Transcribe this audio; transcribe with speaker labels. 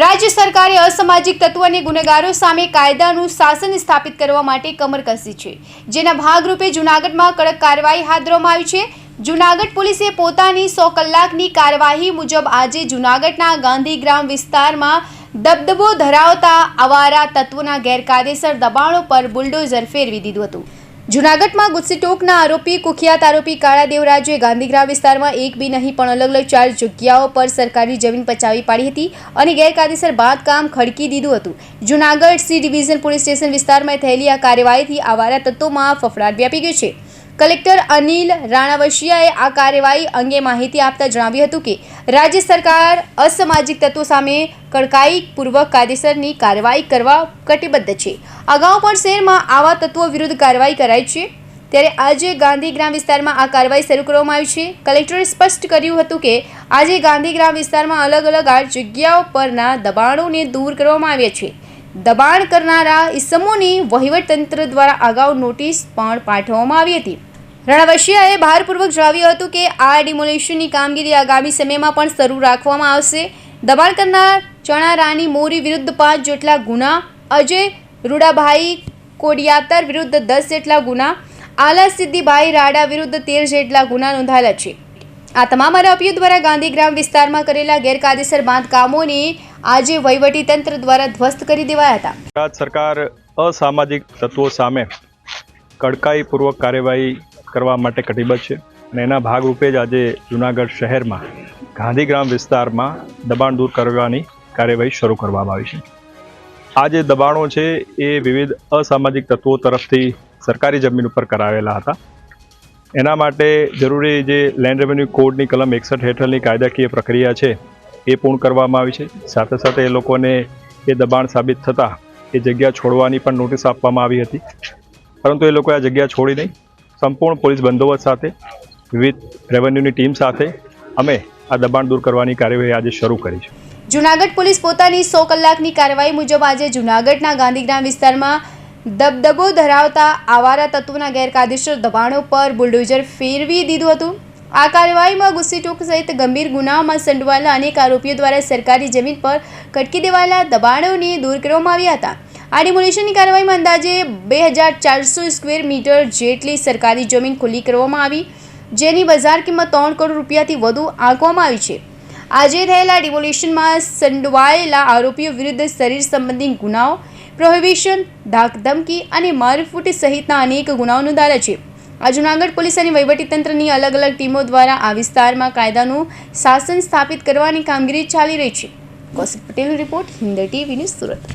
Speaker 1: રાજ્ય સરકારે અસામાજિક તત્વો અને ગુનેગારો સામે કાયદાનું શાસન સ્થાપિત કરવા માટે કમર કસી છે. જેના ભાગરૂપે જૂનાગઢમાં કડક કાર્યવાહી હાથ ધરવામાં આવી છે. જૂનાગઢ પોલીસે પોતાની સો કલાકની કાર્યવાહી મુજબ આજે જૂનાગઢના ગાંધીગ્રામ વિસ્તારમાં દબદબો ધરાવતા આવારા તત્વોના ગેરકાયદેસર દબાણો પર બુલડોઝર ફેરવી દીધું હતું. જૂનાગઢમાં ગુસ્સીટોકના આરોપી કુખ્યાત આરોપી કાળા દેવરાજે ગાંધીગ્રામ વિસ્તારમાં એક બી નહીં પણ અલગ અલગ ચાર જગ્યાઓ પર સરકારી જમીન પચાવી પાડી હતી અને ગેરકાયદેસર બાંધકામ ખડકી દીધું હતું. Junagadh C division police station વિસ્તારમાં થયેલી આ કાર્યવાહીથી આવારા તત્વોમાં ફફડાટ વ્યાપી ગયો છે. કલેક્ટર અનિલ રાણાવશિયાએ આ કાર્યવાહી અંગે માહિતી આપતા જણાવ્યું હતું કે, રાજ્ય સરકાર અસામાજિક તત્વો સામે કડકાઈપૂર્વક કાયદેસરની કાર્યવાહી કરવા કટિબદ્ધ છે. અગાઉ પણ શહેરમાં આવા તત્વો વિરુદ્ધ કાર્યવાહી કરાઈ છે. ત્યારે આજે ગાંધીગ્રામ વિસ્તારમાં આ કાર્યવાહી શરૂ કરવામાં આવી છે. કલેક્ટરે સ્પષ્ટ કર્યું હતું કે, આજે ગાંધીગ્રામ વિસ્તારમાં અલગ અલગ આઠ જગ્યાઓ પરના દબાણોને દૂર કરવામાં આવ્યા છે. દબાણ કરનારા ઇસમોની વહીવટતંત્ર દ્વારા અગાઉ નોટિસ પણ પાઠવવામાં આવી હતી. રણવશિયાએ ભારપૂર્વક જણાવ્યું હતું કે આ ડિમોલેશનની કામગીરી આગામી સમયમાં પણ શરૂ રાખવામાં આવશે. દબાણ કરનાર ચણા રાની મોરી વિરુદ્ધ પાંચ જેટલા ગુના, અજય રૂડાભાઈ કોડિયાતર વિરુદ્ધ દસ જેટલા ગુના, આલા સિદ્ધિભાઈ રાડા વિરુદ્ધ તેર જેટલા ગુના નોંધાયેલા છે. આ તમામ આરોપીઓ દ્વારા ગાંધીગ્રામ વિસ્તારમાં કરેલા ગેરકાયદેસર બાંધકામોને આજે વહીવટી તંત્ર દ્વારા ધ્વસ્ત કરી દેવાયા હતા.
Speaker 2: ગુજરાત સરકાર અસામાજિક તત્વો સામે કડકાઈપૂર્વક કાર્યવાહી કરવા માટે કટિબદ્ધ છે અને એના ભાગરૂપે જ આજે જૂનાગઢ શહેરમાં ગાંધીગ્રામ વિસ્તારમાં દબાણ દૂર કરવાની કાર્યવાહી શરૂ કરવામાં આવી છે. આ જે દબાણો છે એ વિવિધ અસામાજિક તત્વો તરફથી સરકારી જમીન ઉપર કરાવેલા હતા. એના માટે જરૂરી જે લેન્ડ રેવન્યુ કોડની કલમ એકસઠ હેઠળની કાયદાકીય પ્રક્રિયા છે એ પૂર્ણ કરવામાં આવી છે. સાથે સાથે એ લોકોને એ દબાણ સાબિત થતાં એ જગ્યા છોડવાની પણ નોટિસ આપવામાં આવી હતી. પરંતુ એ લોકોએ આ જગ્યા છોડી નહીં. સંપૂર્ણ પોલીસ બંદોબસ્ત સાથે, વિવિધ રેવન્યુની ટીમ સાથે અમે આ દબાણ દૂર કરવાની કાર્યવાહી આજે શરૂ કરી છે.
Speaker 1: જુનાગઢ પોલીસ પોતાની સો કલાકની કાર્યવાહી મુજબ આજે જુનાગઢના ગાંધીગ્રામ વિસ્તારમાં દબદબો ધરાવતા આવારા તત્વોના ગેરકાયદેસર દબાણો પર બુલડોઝર ફેરવી દીધું હતું. આ કાર્યવાહીમાં ગુસ્સીટોક સહિત ગંભીર ગુનાઓમાં સંડોવાયેલા અનેક આરોપીઓ દ્વારા સરકારી જમીન પર કટકી દેવાયેલા દબાણોને દૂર કરવામાં આવ્યા હતા. આ ડિમોલિશનની કાર્યવાહીમાં અંદાજે બે હજાર ચારસો સ્ક્વેર મીટર જેટલી સરકારી જમીન ખુલ્લી કરવામાં આવી, જેની બજાર કિંમત ત્રણ કરોડ રૂપિયાથી વધુ આંકવામાં આવી છે. આજે થયેલા ડિમોલિશનમાં સંડોવાયેલા આરોપીઓ વિરુદ્ધ શરીર સંબંધી ગુનાઓ પ્રોહિબિશન ધાકધમકી અને મારફૂટ સહિતના અનેક ગુનાઓ નોંધાયા છે. આ જૂનાગઢ પોલીસ અને વહીવટીતંત્રની અલગ અલગ ટીમો દ્વારા આ વિસ્તારમાં કાયદાનું શાસન સ્થાપિત કરવાની કામગીરી ચાલી રહી છે. Kaushik Patel report Hind TV news Surat.